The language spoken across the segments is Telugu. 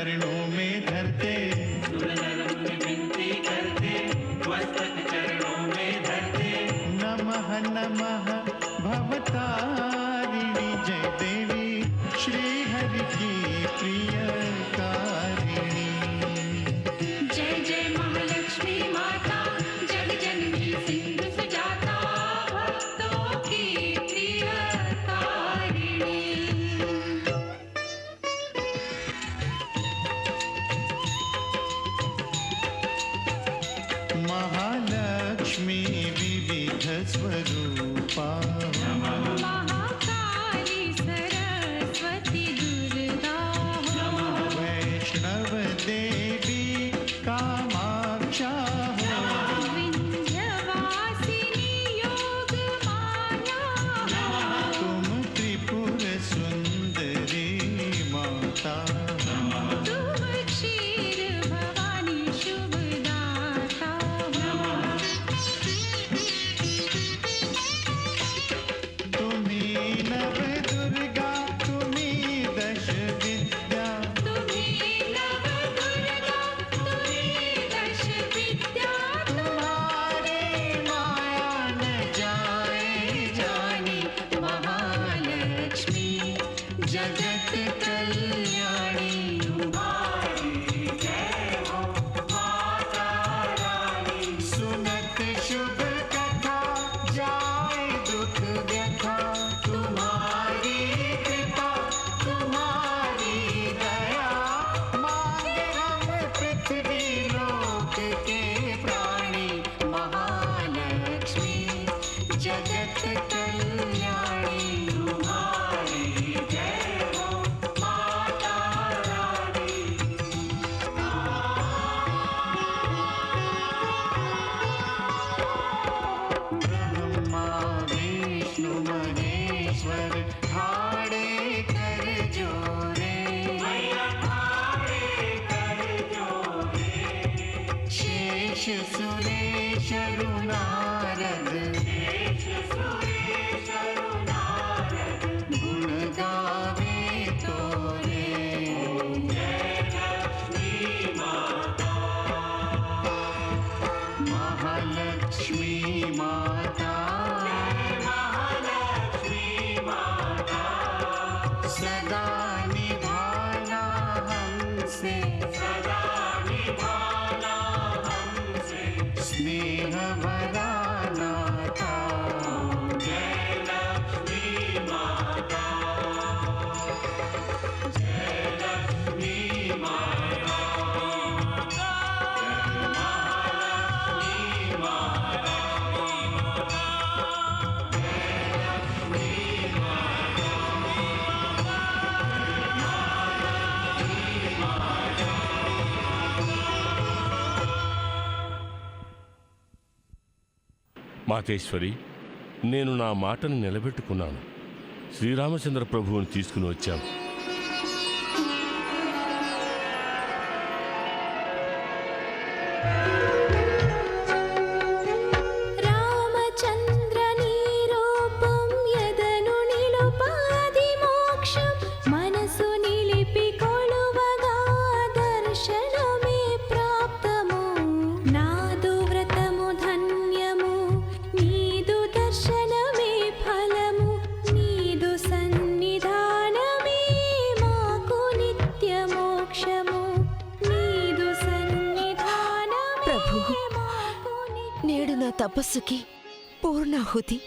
ಶರಣೋ लक्ष्मी विविध स्वरूप Yeah. सुरेश रुणा। మాతేశ్వరి నేను నా మాటను నిలబెట్టుకున్నాను. శ్రీరామచంద్ర ప్రభువుని తీసుకుని వచ్చాను. తపస్సుకి పూర్ణాహుతి.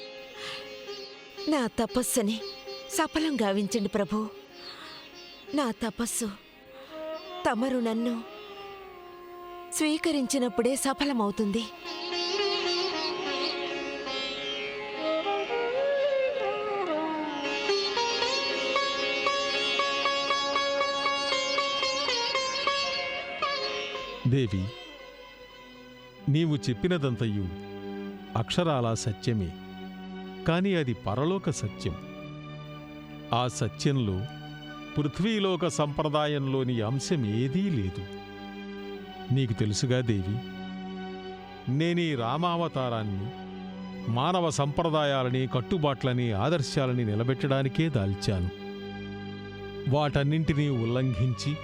నా తపస్సుని సఫలం గావించండి ప్రభు. నా తపస్సు తమరు నన్ను స్వీకరించినప్పుడే సఫలమవుతుంది. దేవి నీవు చెప్పినదంతయు అక్షరాల సత్యమే. కానీ అది పరలోక సత్యం. ఆ సత్యంలో పృథ్వీలోక సంప్రదాయంలోని అంశం ఏదీ లేదు. నీకు తెలుసుగా దేవి నేనీ రామావతారాన్ని మానవ సంప్రదాయాలని కట్టుబాట్లని ఆదర్శాలని నిలబెట్టడానికే దాల్చాను. వాటన్నింటినీ ఉల్లంఘించి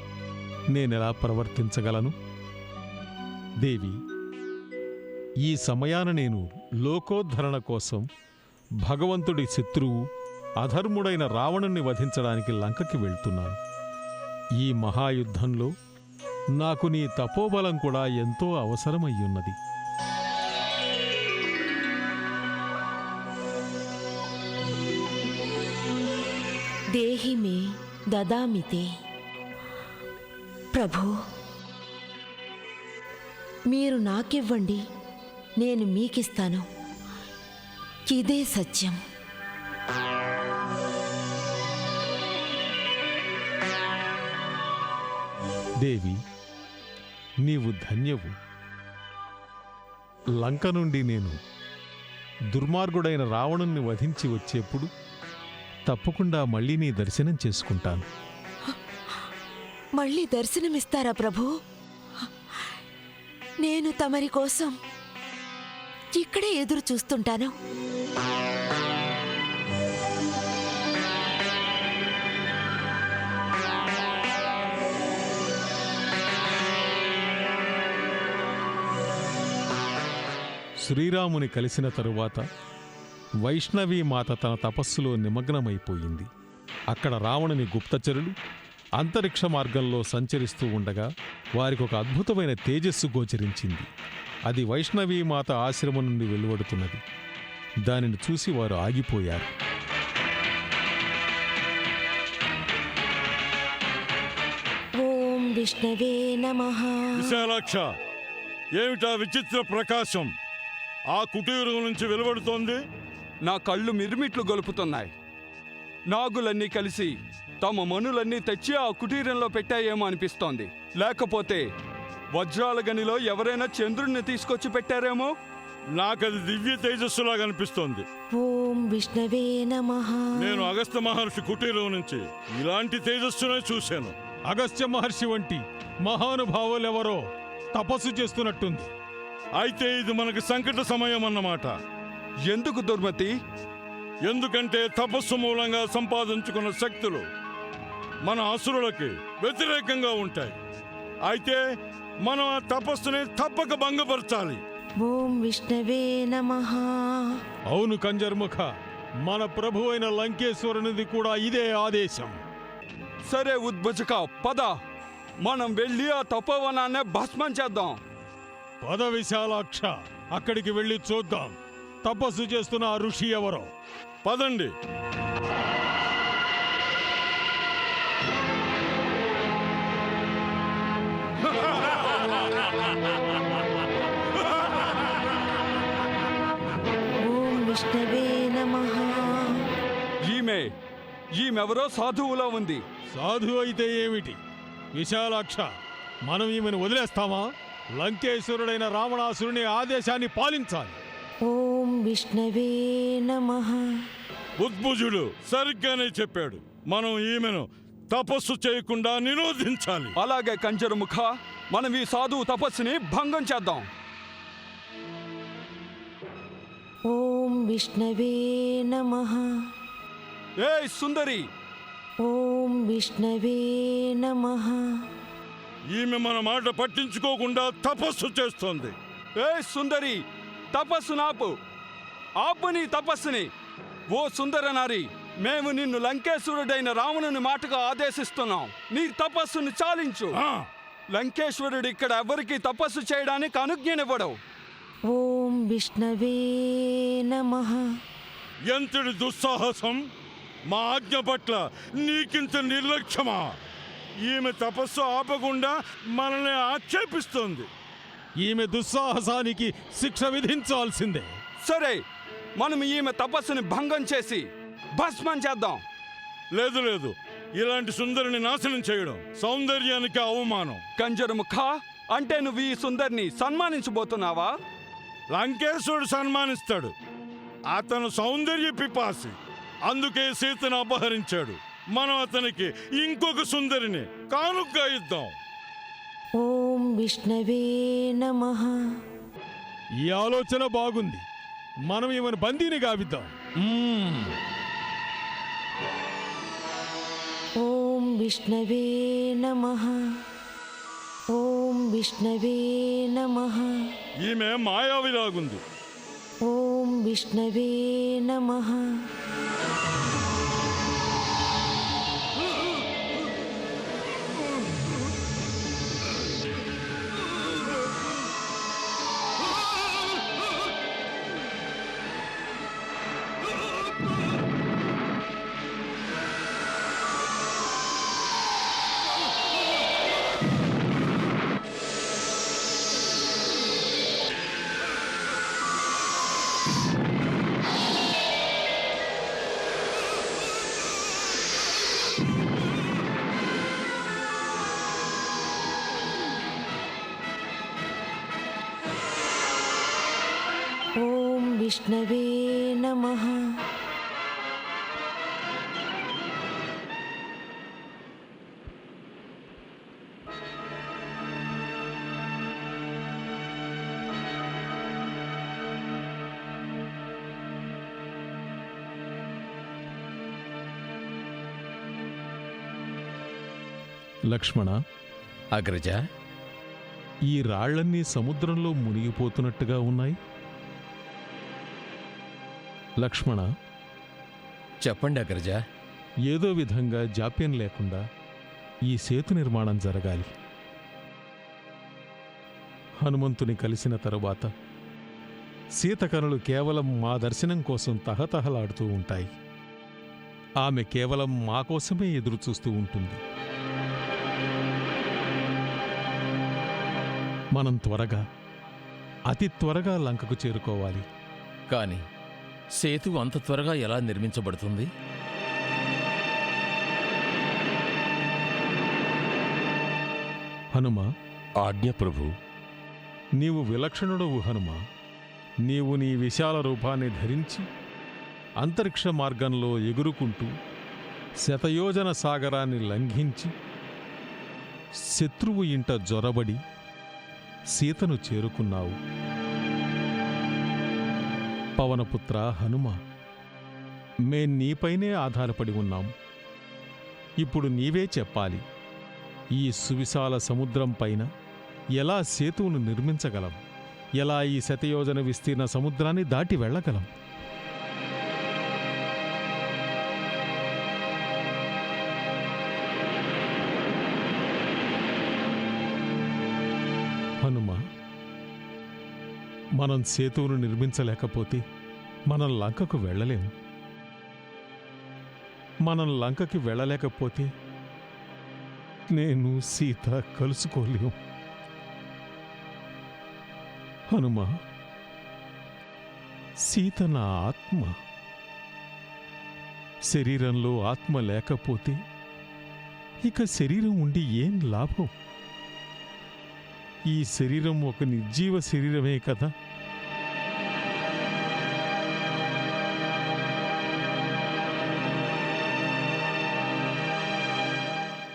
నేనెలా ప్రవర్తించగలను? దేవి ఈ సమయాన నేను లోకోద్ధరణ కోసం భగవంతుడి శత్రువు అధర్ముడైన రావణుణ్ణి వధించడానికి లంకకి వెళ్తున్నాను. ఈ మహాయుద్ధంలో నాకు నీ తపోబలం కూడా ఎంతో అవసరమయ్యున్నది. దేహి మే దదామితే ప్రభు మీరు నాకివ్వండి. నేను మీకిస్తాను. ఇదే సత్యం. దేవి నీవు ధన్యవు. లంక నుండి నేను దుర్మార్గుడైన రావణుణ్ణి వధించి వచ్చేప్పుడు తప్పకుండా మళ్ళీ నీ దర్శనం చేసుకుంటాను. మళ్ళీ దర్శనమిస్తారా ప్రభు? నేను తమరి కోసం ఇక్కడే ఎదురు చూస్తుంటాను. శ్రీరాముని కలిసిన తరువాత వైష్ణవి మాత తన తపస్సులో నిమగ్నమైపోయింది. అక్కడ రావణుని గుప్తచరులు అంతరిక్ష మార్గంలో సంచరిస్తూ ఉండగా వారికి ఒక అద్భుతమైన తేజస్సు గోచరించింది. అది వైష్ణవీ మాత ఆశ్రమం నుండి వెలువడుతున్నది. దానిని చూసి వారు ఆగిపోయారు. ఓం విష్ణవే నమః. విశాలాక్ష ఏమిటా విచిత్ర ప్రకాశం? ఆ కుటీరం నుంచి వెలువడుతోంది? నా కళ్ళు మిరుమిట్లు గొలుపుతున్నాయి. నాగులన్నీ కలిసి తమ మనులన్నీ తెచ్చి ఆ కుటీరంలో పెట్టాయేమో అనిపిస్తోంది. లేకపోతే వజ్రాల గనిలో ఎవరైనా చంద్రుణ్ణి తీసుకొచ్చి పెట్టారేమో? నాకది దివ్య తేజస్సులా కనిపిస్తోంది ఓం విష్ణవే నమః. నేను అగస్త్య మహర్షి కుటీరం నుంచి ఇలాంటి తేజస్సునే చూశాను. అగస్త్య మహర్షి వంటి మహానుభావులెవరో తపస్సు చేస్తున్నట్టుంది. అయితే ఇది మనకి సంకట సమయం అన్నమాట. ఎందుకు దుర్మతి? ఎందుకంటే తపస్సు మూలంగా సంపాదించుకున్న శక్తులు మన అసురులకి వ్యతిరేకంగా ఉంటాయి. అయితే మనం ఆ తపస్సుని తప్పక భంగపరచాలి. ఓం విష్ణవే నమః. అవును కంజర్ముఖ మన ప్రభు అయిన లంకేశ్వరునిది కూడా ఇదే ఆదేశం. సరే ఉద్భుజక పద. మనం వెళ్ళి ఆ తపోవనాన్నే భస్మం చేద్దాం. పద విశాలాక్ష అక్కడికి వెళ్ళి చూద్దాం. తపస్సు చేస్తున్న ఆ ఋషి ఎవరో? పదండి. ఈమెవరో సాధువులా ఉంది. సాధు అయితే ఏమిటి? విశాలాక్ష మనం ఈమెను వదిలేస్తామా? లంకేశ్వరుడైన రావణాసురుని ఆదేశాన్ని పాలించాలి. ఓం విష్ణవే నమ. ఉద్భుజుడు సరిగ్గానే చెప్పాడు. మనం ఈమెను తపస్సు చేయకుండా నిరోధించాలి. అలాగే కంజరముఖ మనం ఈ సాధువు తపస్సుని భంగం చేద్దాం. ఓం విష్ణవే నమ. ఏ సుందరి. ఓం విష్ణవే నమ. ఈమె మన మాట పట్టించుకోకుండా తపస్సు చేస్తోంది. ఏ సుందరి తపస్సు నాపు. ఆపు నీ తపస్సుని. ఓ సుందర నారి మేము నిన్ను లంకేశ్వరుడైన రావణుని మాటగా ఆదేశిస్తున్నాం. నీ తపస్సును చాలించు. లంకేశ్వరుడు ఇక్కడ ఎవరికి తపస్సు చేయడానికి అనుజ్ఞనివ్వడు. ఓం విష్ణవే నమ. ఎంతటి దుస్సాహసం? మా ఆజ్ఞ పట్ల నీకింత నిర్లక్ష్యమా? ఈమె తపస్సు ఆపకుండా మనల్ని ఆక్షేపిస్తోంది. ఈమె దుస్సాహసానికి శిక్ష విధించాల్సిందే. సరే మనం ఈమె తపస్సుని భంగం చేసి భస్మం చేద్దాం. లేదు లేదు. ఇలాంటి సుందరిని నాశనం చేయడం సౌందర్యానికి అవమానం. కంజరముఖ అంటే నువ్వు ఈ సుందరిని సన్మానించబోతున్నావా? లంకేశ్వరుడు సన్మానిస్తాడు. అతను సౌందర్య పిపాసి. అందుకే సీతను అపహరించాడు. మనం అతనికి ఇంకొక సుందరిని కానుగ్గా ఇద్దాం. ఓం విష్ణవే నమ. ఈ ఆలోచన బాగుంది. మనం ఈమెను బందీని గావిద్దాం. ఓం విష్ణవే నమ. ఓం విష్ణవే నమ. ఈమె మాయావిలాగుంది. ఓం విష్ణవే నమ ఓం విష్ణవే నమ. లక్ష్మణ అగ్రజ. ఈ రాళ్ళన్నీ సముద్రంలో మునిగిపోతున్నట్టుగా ఉన్నాయి? లక్ష్మణ చెప్పండి అగ్రజ. ఏదో విధంగా జాప్యం లేకుండా ఈ సేతు నిర్మాణం జరగాలి. హనుమంతుని కలిసిన తరువాత సీతకనులు కేవలం మా దర్శనం కోసం తహతహలాడుతూ ఉంటాయి. ఆమె కేవలం మా కోసమే ఎదురుచూస్తూ ఉంటుంది. మనం త్వరగా అతి త్వరగా లంకకు చేరుకోవాలి. కాని సేతు అంత త్వరగా ఎలా నిర్మించబడుతుంది? హనుమ ఆజ్ఞ ప్రభు. నీవు విలక్షణుడవు హనుమ. నీవు నీ విశాల రూపాన్ని ధరించి అంతరిక్ష మార్గంలో ఎగురుకుంటూ శతయోజన సాగరాన్ని లంఘించి శత్రువు ఇంట జొరబడి సీతను చేరుకున్నావు. పవనపుత్ర హనుమ మేం నీపైనే ఆధారపడి ఉన్నాం. ఇప్పుడు నీవే చెప్పాలి ఈ సువిశాల సముద్రం పైన ఎలా సేతువును నిర్మించగలం? ఎలా ఈ శతయోజన విస్తీర్ణ సముద్రాన్ని దాటి వెళ్ళగలం? మనం సేతువును నిర్మించలేకపోతే మనం లంకకు వెళ్ళలేము మనం లంకకి వెళ్ళలేకపోతే నేను సీత కలుసుకోలేము హనుమ సీత నా ఆత్మ. శరీరంలో ఆత్మ లేకపోతే ఇక శరీరం ఉండి ఏం లాభం? ఈ శరీరం ఒక నిర్జీవ శరీరమే కదా?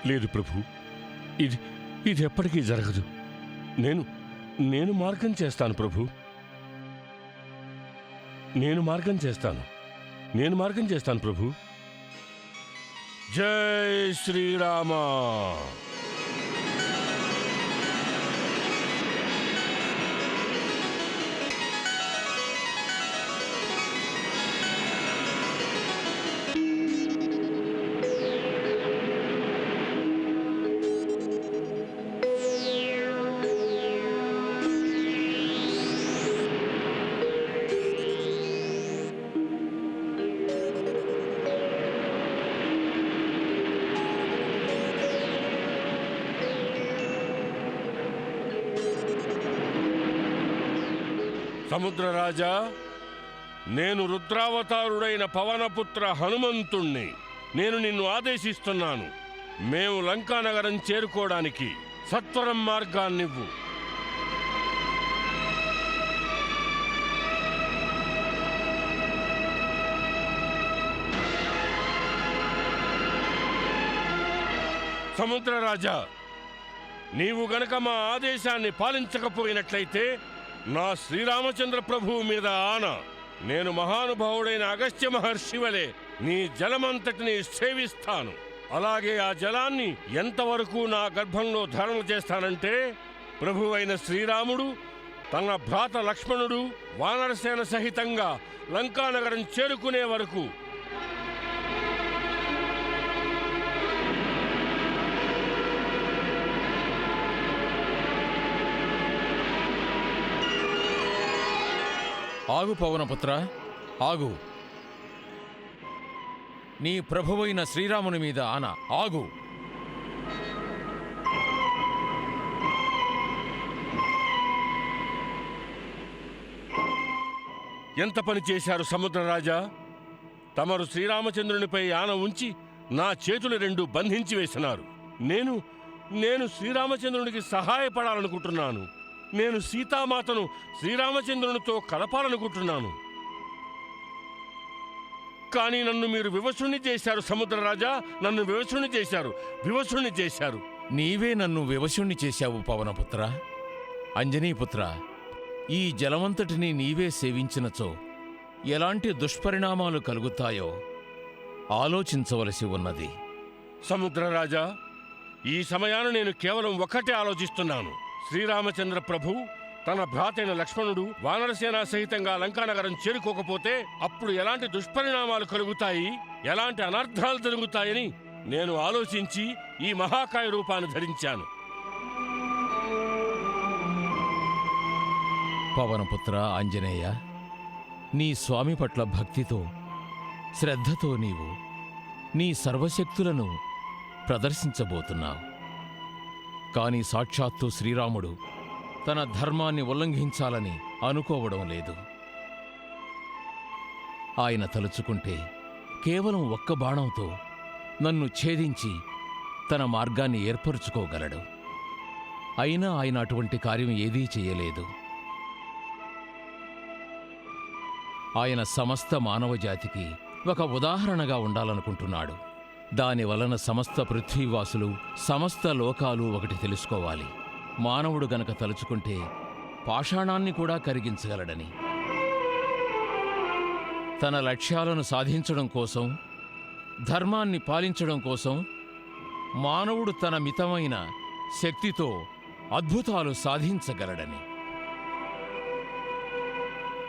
లేదు ప్రభు. ఇది ఇది ఎప్పటికీ జరగదు. నేను నేను మార్గం చేస్తాను ప్రభు. నేను మార్గం చేస్తాను. నేను మార్గం చేస్తాను ప్రభు. జై శ్రీరామ. సముద్రరాజా నేను రుద్రావతారుడైన పవనపుత్ర హనుమంతుణ్ణి. నేను నిన్ను ఆదేశిస్తున్నాను. మేము లంకానగరం చేరుకోవడానికి సత్వరం మార్గాన్నివ్వు. సముద్రరాజా నీవు గనక మా ఆదేశాన్ని పాలించకపోయినట్లయితే నా శ్రీరామచంద్ర ప్రభువు మీద ఆన. నేను మహానుభావుడైన అగస్త్య మహర్షి వలె నీ జలమంతటిని సేవిస్తాను. అలాగే ఆ జలాన్ని ఎంతవరకు నా గర్భంలో ధారణ చేస్తానంటే ప్రభువైన శ్రీరాముడు తన భ్రాత లక్ష్మణుడు వానరసేన సహితంగా లంకానగరం చేరుకునే వరకు ఆగు పవనపుత్ర ఆగు. నీ ప్రభువైన శ్రీరాముని మీద ఆన ఆగు. ఎంత పని చేశారు సముద్రరాజా తమరు శ్రీరామచంద్రునిపై ఆన ఉంచి నా చేతులు రెండు బంధించి వేసినారు. నేను నేను శ్రీరామచంద్రునికి సహాయపడాలనుకుంటున్నాను. నేను సీతామాతను శ్రీరామచంద్రునితో కలపాలనుకుంటున్నాను. కానీ నన్ను మీరు వివసుని చేశారు సముద్రరాజా నన్ను వివసుని చేశారు వివసుని చేశారు. నీవే నన్ను వివశుణ్ణి చేశావు పవనపుత్ర. అంజనీపుత్ర ఈ జలమంతటిని నీవే సేవించినచో ఎలాంటి దుష్పరిణామాలు కలుగుతాయో ఆలోచించవలసి ఉన్నది. సముద్రరాజా ఈ సమయాన నేను కేవలం ఒక్కటే ఆలోచిస్తున్నాను. శ్రీరామచంద్ర ప్రభు తన భ్రాతైన లక్ష్మణుడు వానరసేన సహితంగా లంకానగరం చేరుకోకపోతే అప్పుడు ఎలాంటి దుష్పరిణామాలు కలుగుతాయి? ఎలాంటి అనర్థాలు జరుగుతాయని నేను ఆలోచించి ఈ మహాకాయ రూపాన్ని ధరించాను. పవనపుత్ర ఆంజనేయ నీ స్వామి పట్ల భక్తితో శ్రద్ధతో నీవు నీ సర్వశక్తులను ప్రదర్శించబోతున్నావు. కాని సాక్షాత్తు శ్రీరాముడు తన ధర్మాన్ని ఉల్లంఘించాలని అనుకోవడం లేదు. ఆయన తలుచుకుంటే కేవలం ఒక్క బాణంతో నన్ను ఛేదించి తన మార్గాన్ని ఏర్పరుచుకోగలడు. అయినా ఆయన అటువంటి కార్యం ఏదీ చేయలేదు. ఆయన సమస్త మానవజాతికి ఒక ఉదాహరణగా ఉండాలనుకుంటున్నాడు. దాని వలన సమస్త పృథ్వీవాసులు సమస్త లోకాలు ఒకటి తెలుసుకోవాలి. మానవుడు గనక తలుచుకుంటే పాషాణాన్ని కూడా కరిగించగలడని. తన లక్ష్యాలను సాధించడం కోసం ధర్మాన్ని పాలించడం కోసం మానవుడు తన మితమైన శక్తితో అద్భుతాలు సాధించగలడని.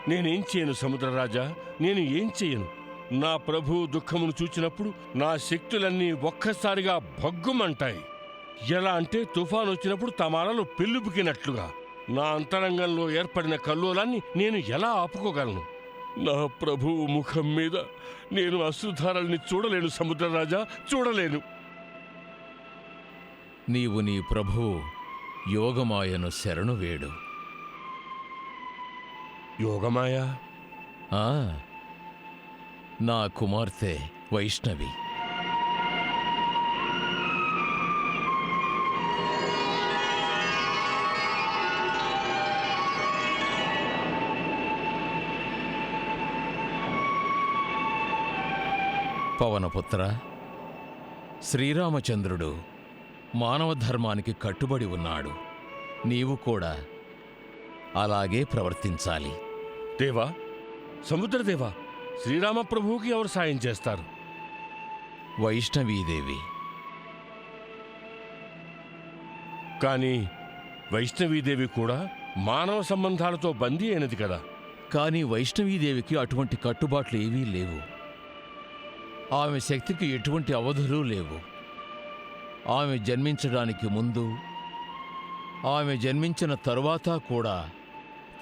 నేనేం చేయను సముద్రరాజా నేను ఏం చేయను? నా ప్రభు దుఃఖమును చూచినప్పుడు నా శక్తులన్నీ ఒక్కసారిగా భగ్గుమంటాయి. ఎలా అంటే తుఫాను వచ్చినప్పుడు తమ అలలు పెళ్ళుబుకినట్లుగా నా అంతరంగంలో ఏర్పడిన కల్లోలాన్ని నేను ఎలా ఆపుకోగలను? నా ప్రభువు ముఖం మీద నేను అశ్రుధారల్ని చూడలేను సముద్రరాజా చూడలేను. నీవు నీ ప్రభువు యోగమాయను శరణు వేడు. యోగమాయా? ఆ, నా కుమార్తె వైష్ణవి. పవనపుత్ర శ్రీరామచంద్రుడు మానవ ధర్మానికి కట్టుబడి ఉన్నాడు. నీవు కూడా అలాగే ప్రవర్తించాలి. దేవా సముద్రదేవా శ్రీరామ ప్రభువుకి ఎవరు సాయం చేస్తారు? వైష్ణవీదేవి. కానీ వైష్ణవీదేవి కూడా మానవ సంబంధాలతో బందీ అయినది కదా. కానీ వైష్ణవీదేవికి అటువంటి కట్టుబాట్లు ఏవీ లేవు. ఆమె శక్తికి ఎటువంటి అవధులు లేవు. ఆమె జన్మించడానికి ముందు ఆమె జన్మించిన తరువాత కూడా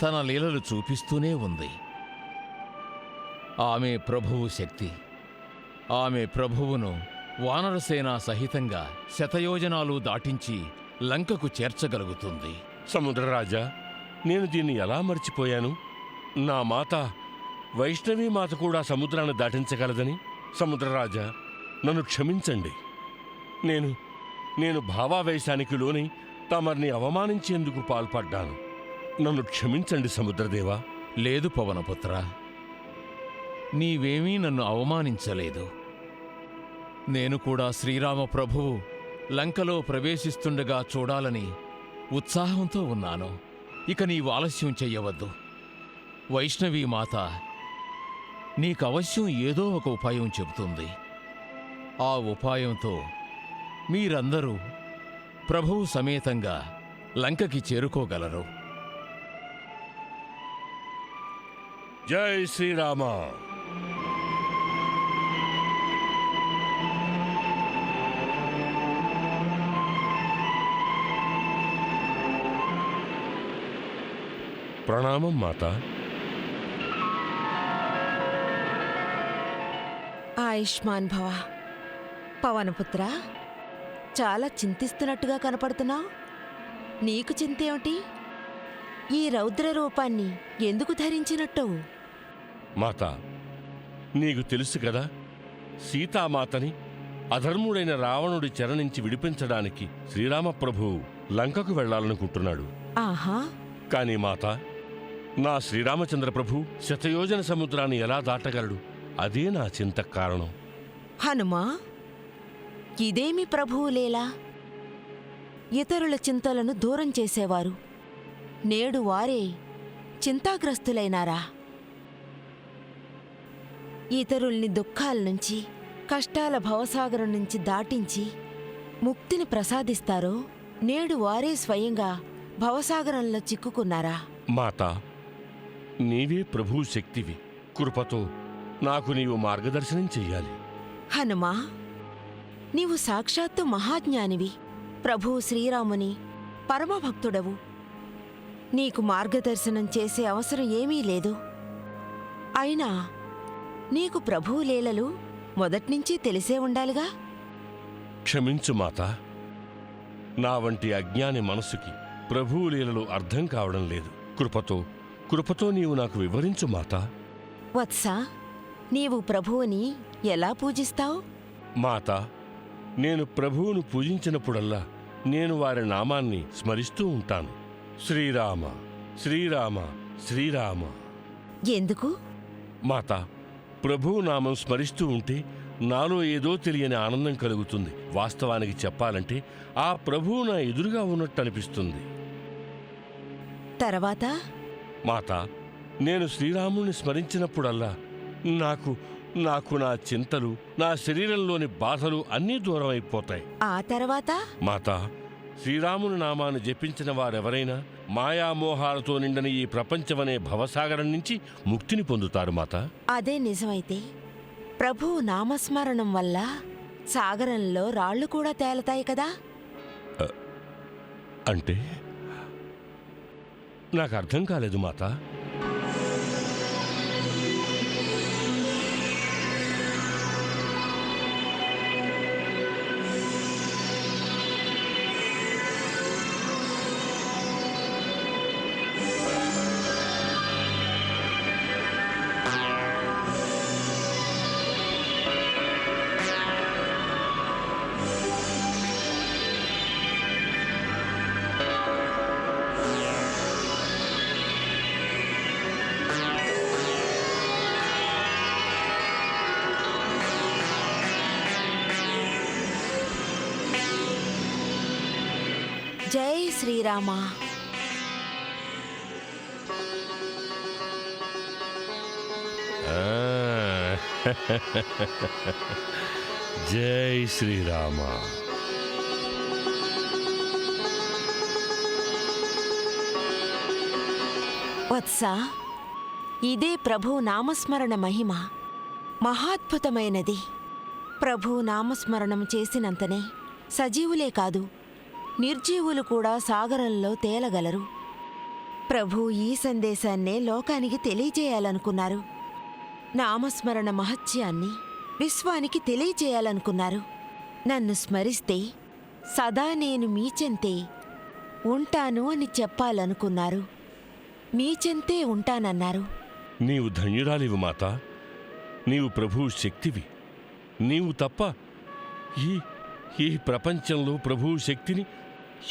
తన లీలలు చూపిస్తూనే ఉంది. ఆమె ప్రభువు శక్తి. ఆమె ప్రభువును వానరసేన సహితంగా శతయోజనాలు దాటించి లంకకు చేర్చగలుగుతుంది. సముద్రరాజా నేను దీన్ని ఎలా మర్చిపోయాను? నా మాత వైష్ణవీ మాత కూడా సముద్రాన్ని దాటించగలదని? సముద్రరాజా నన్ను క్షమించండి. నేను నేను భావావేశానికి లోని తమర్ని అవమానించేందుకు పాల్పడ్డాను. నన్ను క్షమించండి సముద్రదేవా. లేదు పవనపుత్ర నీవేమీ నన్ను అవమానించలేదు. నేను కూడా శ్రీరామ ప్రభువు లంకలో ప్రవేశిస్తుండగా చూడాలని ఉత్సాహంతో ఉన్నాను. ఇక నీవు ఆలస్యం చెయ్యవద్దు. వైష్ణవీ మాత నీకవశ్యం ఏదో ఒక ఉపాయం చెబుతుంది. ఆ ఉపాయంతో మీరందరూ ప్రభువు సమేతంగా లంకకి చేరుకోగలరు. జై శ్రీరామ. ప్రణామం మాత. ఆయుష్మాన్ భవ. పవనపుత్ర చాలా చింతిస్తున్నట్టుగా కనపడుతున్నావు. నీకు చింతేమిటి? ఈ రౌద్ర రూపాన్ని ఎందుకు ధరించినట్టు మాత నీకు తెలుసు కదా సీతామాతని అధర్ముడైన రావణుడి చెర నుంచి విడిపించడానికి శ్రీరామప్రభువు లంకకు వెళ్ళాలనుకుంటున్నాడు. ఆహా. కాని మాత నా శ్రీరామచంద్ర ప్రభు శతయోజన సముద్రాన్ని ఎలా దాటగలడు? అదే నా చింత కారణం. హనుమా ఇదేమి ప్రభువు లేలా? ఇతరుల చింతలను దూరం చేసేవారు. నేడు వారే చింతాగ్రస్తులైనారా? ఇతరుల్ని దుఃఖాల నుంచి కష్టాల భవసాగరం నుంచి దాటించి ముక్తిని ప్రసాదిస్తారో నేడు వారే స్వయంగా భవసాగరంలో చిక్కుకున్నారా? మాత నీవే ప్రభు శక్తివి. కృపతో నాకు నీవు మార్గదర్శనం చెయ్యాలి. హనుమా నీవు సాక్షాత్తు మహాజ్ఞానివి. ప్రభువు శ్రీరాముని పరమభక్తుడవు. నీకు మార్గదర్శనం చేసే అవసరం ఏమీ లేదు. అయినా నీకు ప్రభువు లీలలు మొదట్నుంచి తెలిసే ఉండాలిగా? క్షమించు మాత. నా వంటి అజ్ఞాని మనసుకి ప్రభువు లీలలు అర్థం కావడం లేదు. కృపతో కృపతో నీవు నాకు వివరించు మాత. వత్స నీవు ప్రభువుని ఎలా పూజిస్తావు? మాత నేను ప్రభువును పూజించినప్పుడల్లా నేను వారి నామాన్ని స్మరిస్తూ ఉంటాను. శ్రీరామ శ్రీరామ శ్రీరామ. ఎందుకు? మాత ప్రభువు నామం స్మరిస్తూ ఉంటే నాలో ఏదో తెలియని ఆనందం కలుగుతుంది. వాస్తవానికి చెప్పాలంటే ఆ ప్రభువు నా ఎదురుగా ఉన్నట్టు అనిపిస్తుంది. తర్వాత? మాత నేను శ్రీరాముని స్మరించినప్పుడల్లా నాకు నాకు నా చింతలు నా శరీరంలోని బాధలు అన్నీ దూరం అయిపోతాయి ఆ తర్వాత? మాత శ్రీరాముని నామాన్ని జపించిన వారెవరైనా మాయామోహాలతో నిండిన ఈ ప్రపంచమనే భవసాగరం నుంచి ముక్తిని పొందుతారు మాత. అదే నిజమైతే ప్రభువు నామస్మరణం వల్ల సాగరంలో రాళ్ళు కూడా తేలతాయి కదా? అంటే? నాకు అర్థం కాలేదు మాత జై శ్రీరామ. వత్స ఇదే ప్రభు నామస్మరణ మహిమ. మహాద్భుతమైనది. ప్రభు నామస్మరణం చేసినంతనే సజీవులే కాదు నిర్జీవులు కూడా సాగరంలో తేలగలరు. ప్రభు ఈ సందేశాన్నే లోకానికి తెలియజేయాలనుకున్నారు. నామస్మరణ మహత్యాన్ని విశ్వానికి తెలియజేయాలనుకున్నారు. నన్ను స్మరిస్తే సదా నేను మీచెంతే ఉంటాను అని చెప్పాలనుకున్నారు. మీచెంతే ఉంటానన్నారు. నీవు ధన్యురాలివి మాత. నీవు ప్రభువు శక్తివి. నీవు తప్ప ఈ ఈ ప్రపంచంలో ప్రభువు శక్తిని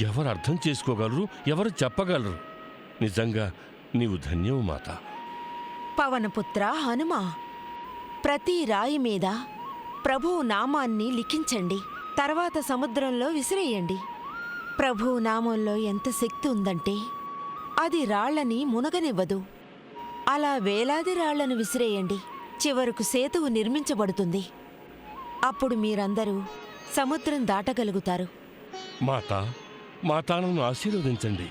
ఎవరు అర్థం చేసుకోగలరు ఎవరు చెప్పగలరు? నిజంగా నీవు ధన్యవు మాత. పవనపుత్ర హనుమ ప్రతి రాయి మీద ప్రభువు నామాన్ని లిఖించండి. తర్వాత సముద్రంలో విసిరేయండి. ప్రభువు నామంలో ఎంత శక్తి ఉందంటే అది రాళ్ళని మునగనివ్వదు. అలా వేలాది రాళ్ళను విసిరేయండి. చివరకు సేతువు నిర్మించబడుతుంది. అప్పుడు మీరందరూ సముద్రం దాటగలుగుతారు. మాత ఆశీర్వదించండి.